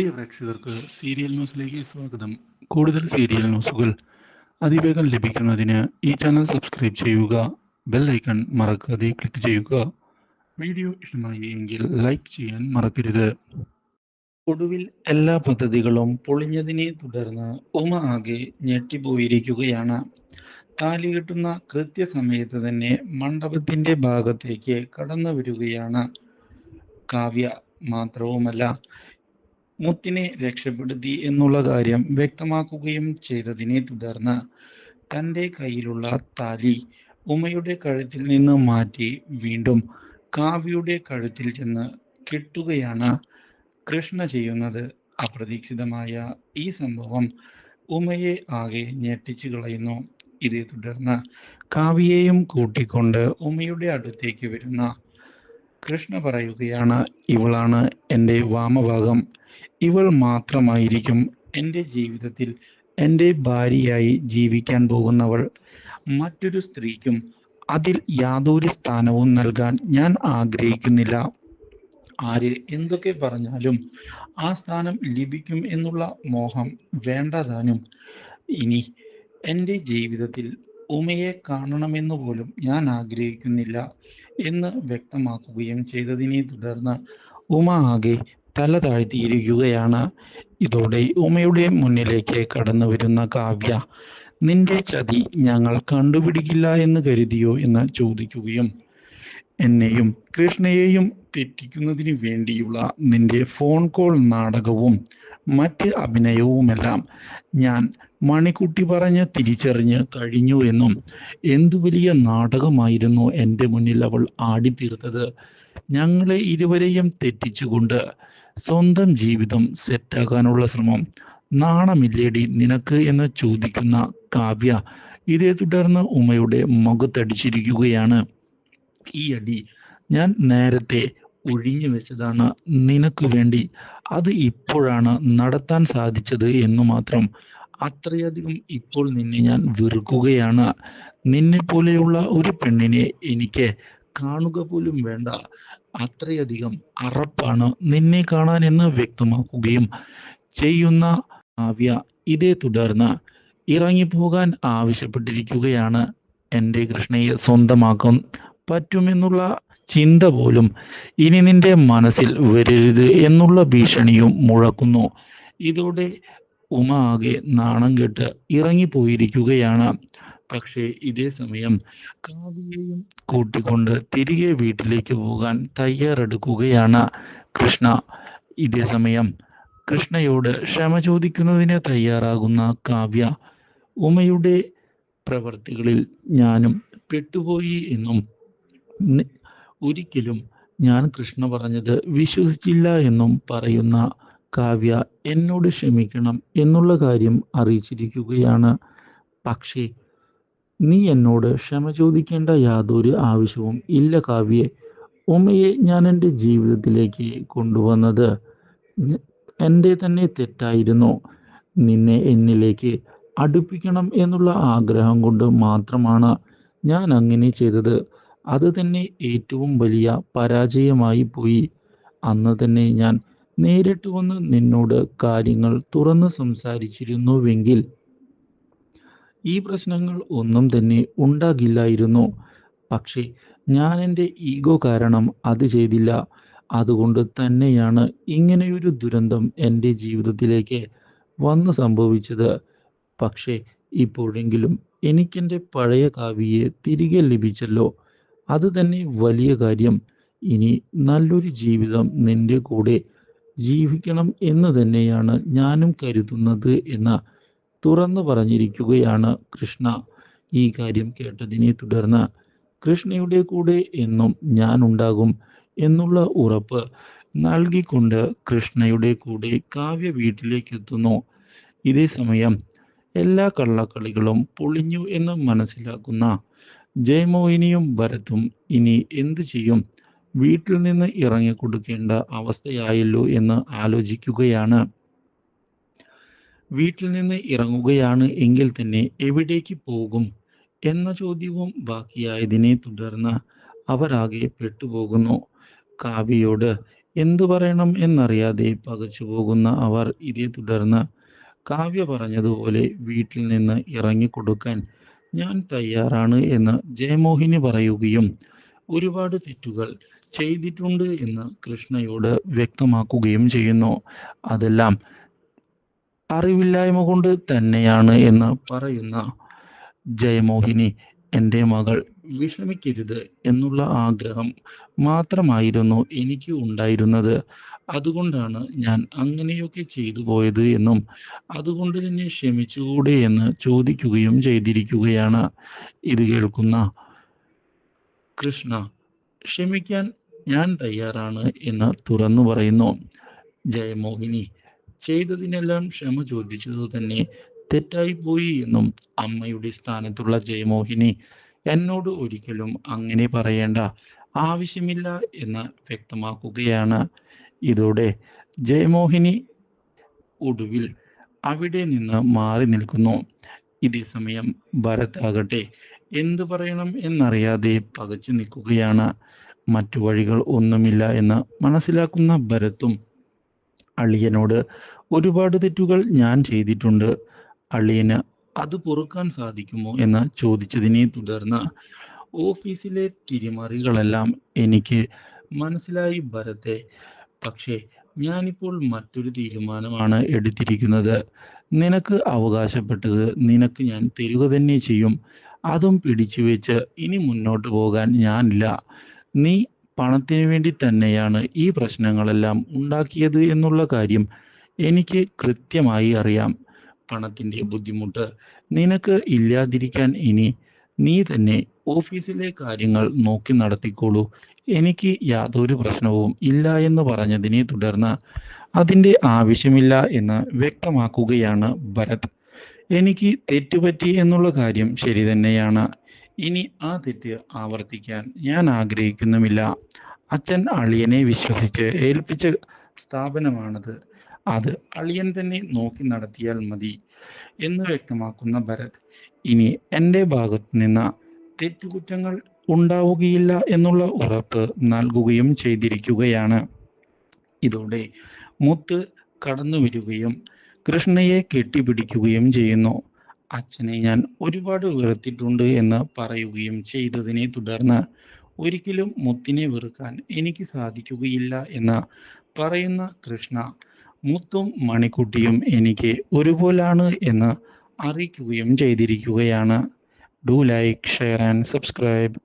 പ്രിയ പ്രേക്ഷകർക്ക് സീരിയൽ ന്യൂസിലേക്ക് സ്വാഗതം. കൂടുതൽ സീരിയൽ ന്യൂസുകൾ അതിവേഗം ലഭിക്കുന്നതിന് ഈ ചാനൽ സബ്സ്ക്രൈബ് ചെയ്യുക ബെൽ ഐക്കൺ മറക്കാതെ ക്ലിക്ക് ചെയ്യുക. വീഡിയോ ഇഷ്ടമായി എങ്കിൽ ലൈക്ക് ചെയ്യാൻ മറക്കരുത്. ഒടുവിൽ എല്ലാ പദ്ധതികളും പൊളിഞ്ഞതിനെ തുടർന്ന് ഉമ ആകെ ഞെട്ടിപ്പോയിരിക്കുകയാണ്. താലി കെട്ടുന്ന കൃത്യസമയത്ത് തന്നെ മണ്ഡപത്തിന്റെ ഭാഗത്തേക്ക് കടന്നു വരികയാണ് കാവ്യ മാത്രവുമല്ല മുത്തിനെ രക്ഷപ്പെടുത്തി എന്നുള്ള കാര്യം വ്യക്തമാക്കുകയും ചെയ്തതിനെ തുടർന്ന് തന്റെ കയ്യിലുള്ള താലി ഉമയുടെ കഴുത്തിൽ നിന്ന് മാറ്റി വീണ്ടും കാവ്യയുടെ കഴുത്തിൽ ചെന്ന് കെട്ടുകയാണ് കൃഷ്ണ ചെയ്യുന്നത്. അപ്രതീക്ഷിതമായ ഈ സംഭവം ഉമയെ ആകെ ഞെട്ടിച്ചു കളയുന്നു. ഇതേ തുടർന്ന് കാവ്യയെയും കൂട്ടിക്കൊണ്ട് ഉമയുടെ അടുത്തേക്ക് വരുന്ന കൃഷ്ണ പറയുകയാണ് ഇവളാണ് എന്റെ വാമഭാഗം ഇവൾ മാത്രമായിരിക്കും എന്റെ ജീവിതത്തിൽ എന്റെ ഭാര്യയായി ജീവിക്കാൻ പോകുന്നവൾ. മറ്റൊരു സ്ത്രീക്കും അതിൽ യാതൊരു സ്ഥാനവും നൽകാൻ ഞാൻ ആഗ്രഹിക്കുന്നില്ല. ആര് എന്തൊക്കെ പറഞ്ഞാലും ആ സ്ഥാനം ലഭിക്കും എന്നുള്ള മോഹം വേണ്ടതാനും ഇനി എന്റെ ജീവിതത്തിൽ ഉമയെ കാണണമെന്ന് പോലും ഞാൻ ആഗ്രഹിക്കുന്നില്ല. എന്ന് വ്യക്തമാക്കുകയും ചെയ്തതിനെ തുടർന്ന് ഉമ ആകെ തല താഴ്ത്തിയിരിക്കുകയാണ്. ഇതോടെ ഉമയുടെ മുന്നിലേക്ക് കടന്നു വരുന്ന കാവ്യ നിന്റെ ചതി ഞങ്ങൾ കണ്ടുപിടിക്കില്ല എന്ന് കരുതിയോ? എന്ന് ചോദിക്കുകയും എന്നെയും കൃഷ്ണയെയും തെറ്റിക്കുന്നതിന് വേണ്ടിയുള്ള നിന്റെ ഫോൺ കോൾ നാടകവും മറ്റ് അഭിനയവുമെല്ലാം ഞാൻ മണിക്കുട്ടി പറഞ്ഞ് തിരിച്ചറിഞ്ഞ് കഴിഞ്ഞു എന്നും എന്തു വലിയ നാടകമായിരുന്നു എന്റെ മുന്നിൽ അവൾ ആടിത്തീർത്തത്. ഞങ്ങളെ ഇരുവരെയും തെറ്റിച്ചുകൊണ്ട് സ്വന്തം ജീവിതം സെറ്റാക്കാനുള്ള ശ്രമം. നാണമില്ലേടി നിനക്ക് എന്ന് ചോദിക്കുന്ന കാവ്യ ഇതേ തുടർന്ന് ഉമയുടെ മുഖത്തടിച്ചിരിക്കുകയാണ്. ഈ അടി ഞാൻ നേരത്തെ ഒഴിഞ്ഞു വെച്ചതാണ് നിനക്ക് വേണ്ടി. അത് ഇപ്പോഴാണ് നടത്താൻ സാധിച്ചത് എന്ന് മാത്രം. അത്രയധികം ഇപ്പോൾ നിന്നെ ഞാൻ വെറുക്കുകയാണ്. നിന്നെ പോലെയുള്ള ഒരു പെണ്ണിനെ എനിക്ക് കാണുക പോലും വേണ്ട. അത്രയധികം അറപ്പാണ് നിന്നെ കാണാൻ എന്ന് വ്യക്തമാക്കുകയും ചെയ്യുന്ന കാവ്യ ഇതേ തുടർന്ന് ഇറങ്ങിപ്പോകാൻ ആവശ്യപ്പെട്ടിരിക്കുകയാണ്. എന്റെ കൃഷ്ണയെ സ്വന്തമാക്കാൻ പറ്റുമെന്നുള്ള ചിന്ത പോലും ഇനി നിന്റെ മനസ്സിൽ വരരുത് എന്നുള്ള ഭീഷണിയും മുഴക്കുന്നു. ഇതോടെ ഉമ ആകെ നാണം കെട്ട് ഇറങ്ങിപ്പോയിരിക്കുകയാണ്. പക്ഷേ ഇതേ സമയം കാവ്യയെയും കൂട്ടിക്കൊണ്ട് തിരികെ വീട്ടിലേക്ക് പോകാൻ തയ്യാറെടുക്കുകയാണ് കൃഷ്ണ. ഇതേ സമയം കൃഷ്ണയോട് ക്ഷമ ചോദിക്കുന്നതിന് തയ്യാറാകുന്ന കാവ്യ ഉമയുടെ പ്രവർത്തികളിൽ ഞാനും പെട്ടുപോയി എന്നും ഒരിക്കലും ഞാൻ കൃഷ്ണ പറഞ്ഞത് വിശ്വസിച്ചില്ല എന്നും പറയുന്ന കാവ്യ എന്നോട് ക്ഷമിക്കണം എന്നുള്ള കാര്യം അറിയിച്ചിരിക്കുകയാണ്. പക്ഷേ നീ എന്നോട് ക്ഷമ ചോദിക്കേണ്ട യാതൊരു ആവശ്യവും ഇല്ല കാവ്യെ. ഉമയെ ഞാൻ എന്റെ ജീവിതത്തിലേക്ക് കൊണ്ടുവന്നത് എന്റെ തന്നെ തെറ്റായിരുന്നു. നിന്നെ എന്നിലേക്ക് അടുപ്പിക്കണം എന്നുള്ള ആഗ്രഹം കൊണ്ട് മാത്രമാണ് ഞാൻ അങ്ങനെ ചെയ്തത്. അത് തന്നെ ഏറ്റവും വലിയ പരാജയമായി പോയി. അന്ന് തന്നെ ഞാൻ നേരിട്ട് വന്ന് നിന്നോട് കാര്യങ്ങൾ തുറന്ന് സംസാരിച്ചിരുന്നുവെങ്കിൽ ഈ പ്രശ്നങ്ങൾ ഒന്നും തന്നെ ഉണ്ടാകില്ലായിരുന്നു. പക്ഷേ ഞാൻ എന്റെ ഈഗോ കാരണം അത് ചെയ്തില്ല. അതുകൊണ്ട് തന്നെയാണ് ഇങ്ങനെയൊരു ദുരന്തം എന്റെ ജീവിതത്തിലേക്ക് വന്ന് സംഭവിച്ചത്. പക്ഷേ ഇപ്പോഴെങ്കിലും എനിക്കെന്റെ പഴയ കാവ്യയെ തിരികെ ലഭിച്ചല്ലോ. അത് തന്നെ വലിയ കാര്യം. ഇനി നല്ലൊരു ജീവിതം നിന്റെ കൂടെ ജീവിക്കണം എന്ന് തന്നെയാണ് ഞാനും കരുതുന്നത് എന്ന് തുറന്നു പറഞ്ഞിരിക്കുകയാണ് കൃഷ്ണ. ഈ കാര്യം കേട്ടതിനെ തുടർന്ന് കൃഷ്ണയുടെ കൂടെ എന്നും ഞാൻ ഉണ്ടാകും എന്നുള്ള ഉറപ്പ് നൽകിക്കൊണ്ട് കൃഷ്ണയുടെ കൂടെ കാവ്യ വീട്ടിലേക്ക് എത്തുന്നു ഇതേ സമയം എല്ലാ കള്ളക്കളികളും പൊളിഞ്ഞു എന്ന് മനസ്സിലാക്കുന്ന ജയമോഹിനിയും ഭരത്തും ഇനി എന്തു ചെയ്യും? വീട്ടിൽ നിന്ന് ഇറങ്ങിക്കൊടുക്കേണ്ട അവസ്ഥയായല്ലോ എന്ന് ആലോചിക്കുകയാണ്. വീട്ടിൽ നിന്ന് ഇറങ്ങുകയാണ് എങ്കിൽ തന്നെ എവിടേക്ക് പോകും? എന്ന ചോദ്യവും ബാക്കിയായതിനെ തുടർന്ന് അവരാകെ പെട്ടുപോകുന്നു. കാവ്യയോട് എന്തു പറയണം എന്നറിയാതെ പകച്ചു പോകുന്ന അവർ ഇതേ തുടർന്ന്. കാവ്യ പറഞ്ഞതുപോലെ വീട്ടിൽ നിന്ന് ഇറങ്ങിക്കൊടുക്കാൻ ഞാൻ തയ്യാറാണ് എന്ന് ജയമോഹിനി പറയുകയും ഒരുപാട് തെറ്റുകൾ ചെയ്തിട്ടുണ്ട് എന്ന് കൃഷ്ണയോട് വ്യക്തമാക്കുകയും ചെയ്യുന്നു. അതെല്ലാം അറിവില്ലായ്മ കൊണ്ട് തന്നെയാണ് എന്ന് പറയുന്ന ജയമോഹിനി എന്റെ മകൾ വിഷമിക്കരുത് എന്നുള്ള ആഗ്രഹം മാത്രമായിരുന്നു എനിക്ക് ഉണ്ടായിരുന്നത്. അതുകൊണ്ടാണ് ഞാൻ അങ്ങനെയൊക്കെ ചെയ്തു പോയത് എന്നും അതുകൊണ്ട് തന്നെ ക്ഷമിച്ചുകൂടെ എന്ന് ചോദിക്കുകയും ചെയ്തിരിക്കുകയാണ്. ഇത് കേൾക്കുന്ന കൃഷ്ണ ക്ഷമിക്കാൻ ഞാൻ തയ്യാറാണ് എന്ന് തുറന്നു പറയുന്നു. ജയമോഹിനി ചെയ്തതിനെല്ലാം ക്ഷമ ചോദിച്ചത് തന്നെ തെറ്റായി പോയി എന്നും അമ്മയുടെ സ്ഥാനത്തുള്ള ജയമോഹിനി എന്നോട് ഒരിക്കലും അങ്ങനെ പറയേണ്ട ആവശ്യമില്ല എന്ന് വ്യക്തമാക്കുകയാണ്. ഇതോടെ ജയമോഹിനി ഒടുവിൽ അവിടെ നിന്ന് മാറി നിൽക്കുന്നു. ഇതേ സമയം ഭരത് ആകട്ടെ എന്തു പറയണം എന്നറിയാതെ പകച്ചു നിൽക്കുകയാണ്. മറ്റു വഴികൾ ഒന്നുമില്ല എന്ന് മനസ്സിലാക്കുന്ന ഭരത്തും അളിയനോട് ഒരുപാട് തെറ്റുകൾ ഞാൻ ചെയ്തിട്ടുണ്ട്. അളിയന് അത് പൊറുക്കാൻ സാധിക്കുമോ എന്ന് ചോദിച്ചതിനെ തുടർന്ന് ഓഫീസിലെ തിരിമറികളെല്ലാം എനിക്ക് മനസ്സിലായി ഭരത്തെ പക്ഷേ ഞാനിപ്പോൾ മറ്റൊരു തീരുമാനമാണ് എടുത്തിരിക്കുന്നത്. നിനക്ക് അവകാശപ്പെട്ടത് നിനക്ക് ഞാൻ തരിക തന്നെ ചെയ്യും. അതും പിടിച്ചു വെച്ച് ഇനി മുന്നോട്ട് പോകാൻ ഞാനില്ല. നീ പണത്തിന് വേണ്ടി തന്നെയാണ് ഈ പ്രശ്നങ്ങളെല്ലാം ഉണ്ടാക്കിയത് എന്നുള്ള കാര്യം എനിക്ക് കൃത്യമായി അറിയാം. പണത്തിന്റെ ബുദ്ധിമുട്ട് നിനക്ക് ഇല്ലാതിരിക്കാൻ ഇനി നീ തന്നെ ഓഫീസിലെ കാര്യങ്ങൾ നോക്കി നടത്തിക്കോളൂ. എനിക്ക് യാതൊരു പ്രശ്നവും ഇല്ല എന്ന് പറഞ്ഞതിനെ തുടർന്ന് അതിന്റെ ആവശ്യമില്ല എന്ന് വ്യക്തമാക്കുകയാണ് ഭരത്. എനിക്ക് തെറ്റുപറ്റി എന്നുള്ള കാര്യം ശരി തന്നെയാണ്. ഇനി ആ തെറ്റ് ആവർത്തിക്കാൻ ഞാൻ ആഗ്രഹിക്കുന്നുമില്ല. അച്ഛൻ അളിയനെ വിശ്വസിച്ച് ഏൽപ്പിച്ച സ്ഥാപനമാണത്. അത് അളിയൻ തന്നെ നോക്കി നടത്തിയാൽ മതി എന്ന് വ്യക്തമാക്കുന്ന ഭരത്. ഇനി എന്റെ ഭാഗത്തു നിന്ന് തെറ്റുകുറ്റങ്ങൾ ഉണ്ടാവുകയില്ല എന്നുള്ള ഉറപ്പ് നൽകുകയും ചെയ്തിരിക്കുകയാണ്. ഇതോടെ മുത്ത് കടന്നു വരികയും കൃഷ്ണയെ കെട്ടിപ്പിടിക്കുകയും ചെയ്യുന്നു. അച്ഛനെ ഞാൻ ഒരുപാട് വെറുത്തിട്ടുണ്ട് എന്ന് പറയുകയും ചെയ്തതിനെ തുടർന്ന് ഒരിക്കലും മുത്തിനെ വെറുക്കാൻ എനിക്ക് സാധിക്കുകയില്ല എന്ന് പറയുന്ന കൃഷ്ണ മുത്തും മണിക്കുട്ടിയും എനിക്ക് ഒരുപോലാണ് എന്ന് അറിയിക്കുകയും ചെയ്തിരിക്കുകയാണ്. Do like share and subscribe